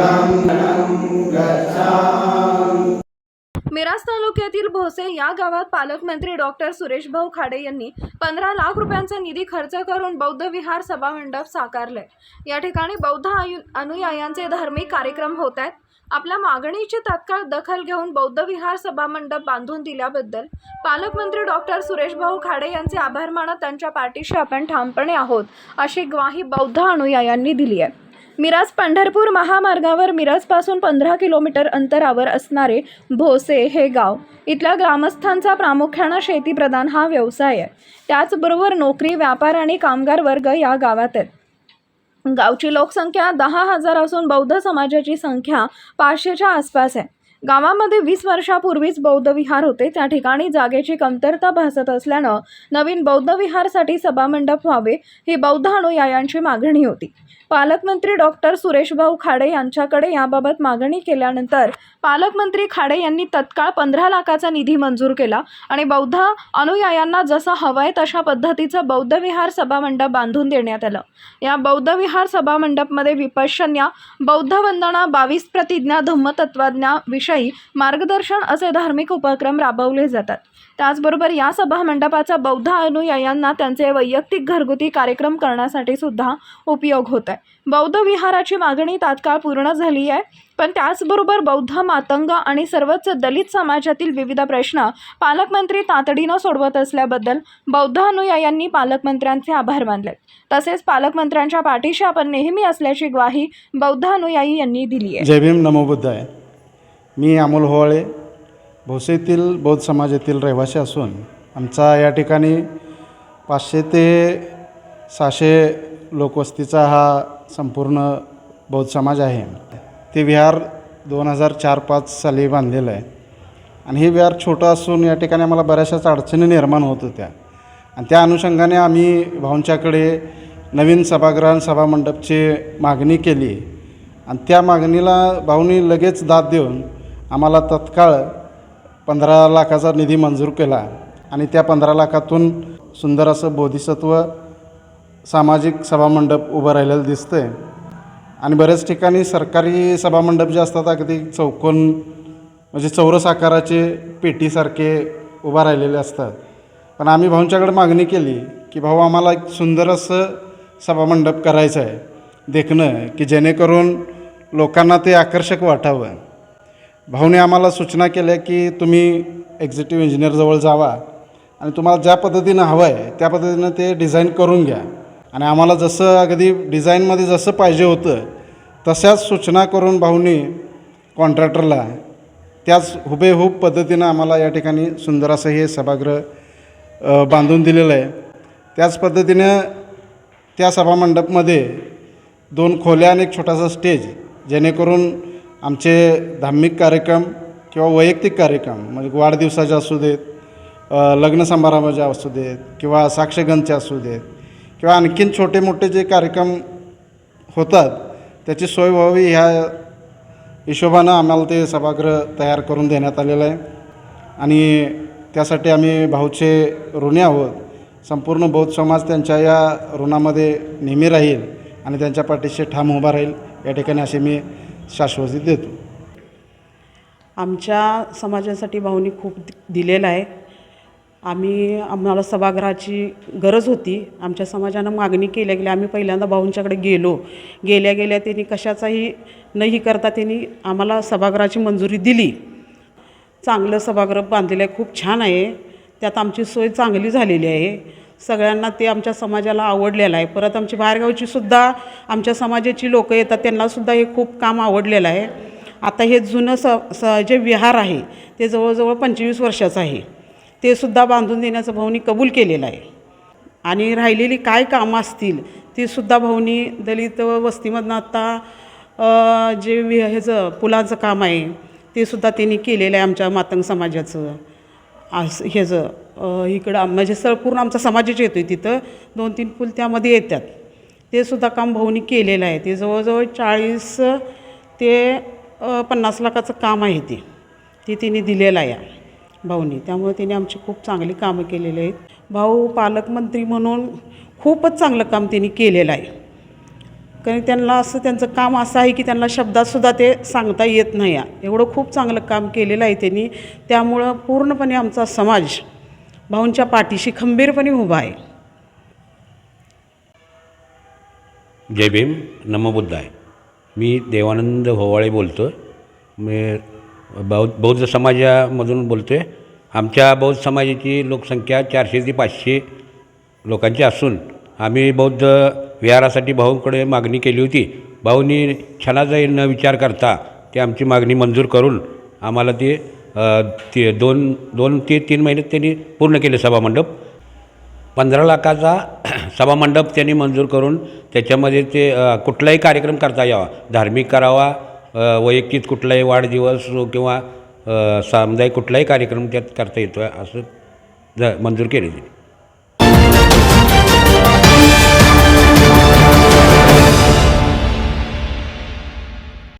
Ram Miraj तालुक्यातील भोसे या गावात पालकमंत्री डॉक्टर सुरेश भाऊ खाडे यांनी पंधरा लाख रुपयांचा निधी खर्च करून बौद्ध विहार सभामंडप साकारले या ठिकाणी बौद्ध आयु अनुयायांचे धार्मिक कार्यक्रम होत आहेत. आपल्या मागणीची तात्काळ दखल घेऊन बौद्ध विहार सभामंडप बांधून दिल्याबद्दल पालकमंत्री डॉक्टर सुरेश भाऊ खाडे यांचे आभार मानत त्यांच्या पाठीशी आपण ठामपणे आहोत अशी ग्वाही बौद्ध अनुयायांनी दिली आहे. मिराज पंढरपूर महामार्गावर मिराजपासून पंधरा किलोमीटर अंतरावर असणारे भोसे हे गाव. इथल्या ग्रामस्थांचा प्रामुख्यानं शेतीप्रधान हा व्यवसाय आहे. त्याचबरोबर नोकरी व्यापार आणि कामगार वर्ग या गावात आहेत. गावची लोकसंख्या दहा हजार असून बौद्ध समाजाची संख्या पाचशेच्या आसपास आहे. गावामध्ये वीस वर्षापूर्वीच बौद्ध विहार होते. त्या ठिकाणी जागेची कमतरता भासत असल्यानं नवीन बौद्ध विहारसाठी सभामंडप व्हावे ही बौद्ध अनुयायांची मागणी होती. पालकमंत्री डॉक्टर सुरेशभाऊ खाडे यांच्याकडे याबाबत मागणी केल्यानंतर पालकमंत्री खाडे यांनी तत्काळ पंधरा लाखाचा निधी मंजूर केला आणि बौद्ध अनुयायांना जसं हवंय तशा पद्धतीचं बौद्ध विहार सभामंडप बांधून देण्यात आलं. या बौद्ध विहार सभामंडपमध्ये विपश्यन्या बौद्ध वंदना बावीस प्रतिज्ञा धम्मतत्वज्ञा विषयी मार्गदर्शन असे धार्मिक उपक्रम राबवले जातात. त्याचबरोबर या सभा मंडपाचा बौद्ध अनुयायांना त्यांचे वैयक्तिक घरगुती कार्यक्रम करण्यासाठी सुद्धा उपयोग होत आहे बौद्ध विहाराची मागणी तात्काळ पूर्ण झाली आहे पण त्याचबरोबर बौद्ध मातंग आणि सर्वच दलित समाजातील विविध प्रश्न पालकमंत्री तातडीनं सोडवत असल्याबद्दल बौद्ध अनुयायांनी पालकमंत्र्यांचे आभार मानले तसेच पालकमंत्र्यांच्या पाठीशी आपण नेहमी असल्याची ग्वाही बौद्ध अनुयायी यांनी दिली आहे. जय भीम नमो आहे मी अमोल होवाळे भोसेतील बौद्ध समाजातील रहिवासी असून आमचा या ठिकाणी पाचशे ते सहाशे लोकवस्तीचा हा संपूर्ण बौद्ध समाज आहे. ते विहार दोन हजार चार पाच साली बांधलेलं आहे. आणि हे विहार छोटं असून या ठिकाणी आम्हाला बऱ्याचशाच अडचणी निर्माण होत होत्या. आणि त्या अनुषंगाने आम्ही भाऊंच्याकडे नवीन सभागृह सभामंडपची मागणी केली. आणि त्या मागणीला भाऊनी लगेच दाद देऊन आम्हाला तत्काळ पंधरा लाखाचा निधी मंजूर केला आणि त्या पंधरा लाखातून सुंदर असं बोधिसत्व सामाजिक सभामंडप उभं राहिलेलं दिसतं आहे आणि बऱ्याच ठिकाणी सरकारी सभामंडप जे असतात अगदी चौकोन म्हणजे चौरस आकाराचे पेटीसारखे उभा राहिलेले असतात. पण आम्ही भाऊंच्याकडे मागणी केली की भाऊ आम्हाला एक सुंदर असं सभामंडप करायचं आहे देखणं की जेणेकरून लोकांना ते आकर्षक वाटावं. भाऊने आम्हाला सूचना केल्या की तुम्ही एक्झिक्युटिव्ह इंजिनियरजवळ जावा आणि तुम्हाला ज्या पद्धतीनं हवं आहे त्या पद्धतीनं ते डिझाईन करून घ्या. आणि आम्हाला जसं अगदी डिझाईनमध्ये जसं पाहिजे होतं तशाच सूचना करून भाऊनी कॉन्ट्रॅक्टरला त्याच हुबेहूब पद्धतीनं आम्हाला या ठिकाणी सुंदर असं हे सभागृह बांधून दिलेलं आहे. त्याच पद्धतीनं त्या सभामंडपमध्ये दोन खोल्या आणि एक छोटासा स्टेज जेणेकरून आमचे धार्मिक कार्यक्रम किंवा वैयक्तिक कार्यक्रम म्हणजे वाढदिवसाचे असू देत लग्न समारंभाचे असू देत किंवा साक्षगंधचे असू देत किंवा आणखीन छोटे मोठे जे कार्यक्रम होतात त्याची सोय व्हावी ह्या हिशोबानं आम्हाला ते सभागृह तयार करून देण्यात आलेलं आहे. आणि त्यासाठी आम्ही भाऊचे ऋणी आहोत. संपूर्ण बौद्ध समाज त्यांच्या या ऋणामध्ये नेहमी राहील आणि त्यांच्या पाठीशी ठाम उभा राहील. या ठिकाणी असे मी शाश्वती देतो. आमच्या समाजासाठी भाऊनी खूप दि- दिलेलं आहे. आम्ही आम्हाला सभागृहाची गरज होती. आमच्या समाजानं मागणी केल्या गेल्या आम्ही पहिल्यांदा भाऊंच्याकडे गेलो. गेल्या गेल्या त्यांनी कशाचाही नाही करता त्यांनी आम्हाला सभागृहाची मंजुरी दिली. चांगलं सभागृह बांधलेलं आहे खूप छान आहे. त्यात आमची सोय चांगली झालेली आहे. सगळ्यांना ते आमच्या समाजाला आवडलेलं आहे. परत आमची बाहेरगावची सुद्धा आमच्या समाजाची लोकं येतात त्यांनासुद्धा हे खूप काम आवडलेलं आहे. आता हे जुनं स स जे विहार आहे ते जवळजवळ पंचवीस वर्षाचं आहे. ते सुद्धा बांधून देण्याचं भाऊनी कबूल केलेलं आहे. आणि राहिलेली काय कामं असतील ती सुद्धा भाऊनी दलित वस्तीमधनं आत्ता जे वि ह्याचं पुलांचं काम आहे ते सुद्धा त्यांनी केलेलं आहे आमच्या मातंग समाजाचं. असं ह्याचं इकडं म्हणजे सर पूर्ण आमचा समाजच येतो आहे तिथं. दोन तीन पूल त्यामध्ये येतात. ते सुद्धा काम भाऊनी केलेलं आहे. ते जवळजवळ चाळीस ते पन्नास लाखाचं काम आहे ते. ते तिने दिलेलं आहे भाऊनी. त्यामुळे तिने आमची खूप चांगली कामं केलेली आहेत. भाऊ पालकमंत्री म्हणून खूपच चांगलं काम तिने केलेलं आहे. कारण त्यांना असं त्यांचं काम असं आहे की त्यांना शब्दातसुद्धा ते सांगता येत नाही. आहे एवढं खूप चांगलं काम केलेलं आहे त्यांनी. त्यामुळं पूर्णपणे आमचा समाज भाऊंच्या पाठीशी खंबीरपणे उभा आहे. जय भीम. नमबुद्धाय. आहे मी देवानंद होवाळे बोलतो मी बौद्ध बौद्ध समाजामधून बोलतो आहे आमच्या बौद्ध समाजाची लोकसंख्या चारशे ते पाचशे लोकांची असून आम्ही बौद्ध विहारासाठी भाऊंकडे मागणी केली होती. भाऊंनी क्षणाचाही न विचार करता ते आमची मागणी मंजूर करून आम्हाला ते ते दोन दोन ते तीन महिन्यात त्यांनी पूर्ण केले सभामंडप पंधरा लाखाचा सभामंडप त्यांनी मंजूर करून त्याच्यामध्ये ते कुठलाही कार्यक्रम करता यावा. धार्मिक करावा वैयक्तिक कुठलाही वाढदिवस किंवा सामुदायिक कुठलाही कार्यक्रम त्यात करता येतो आहे असं ज मंजूर केले त्यांनी.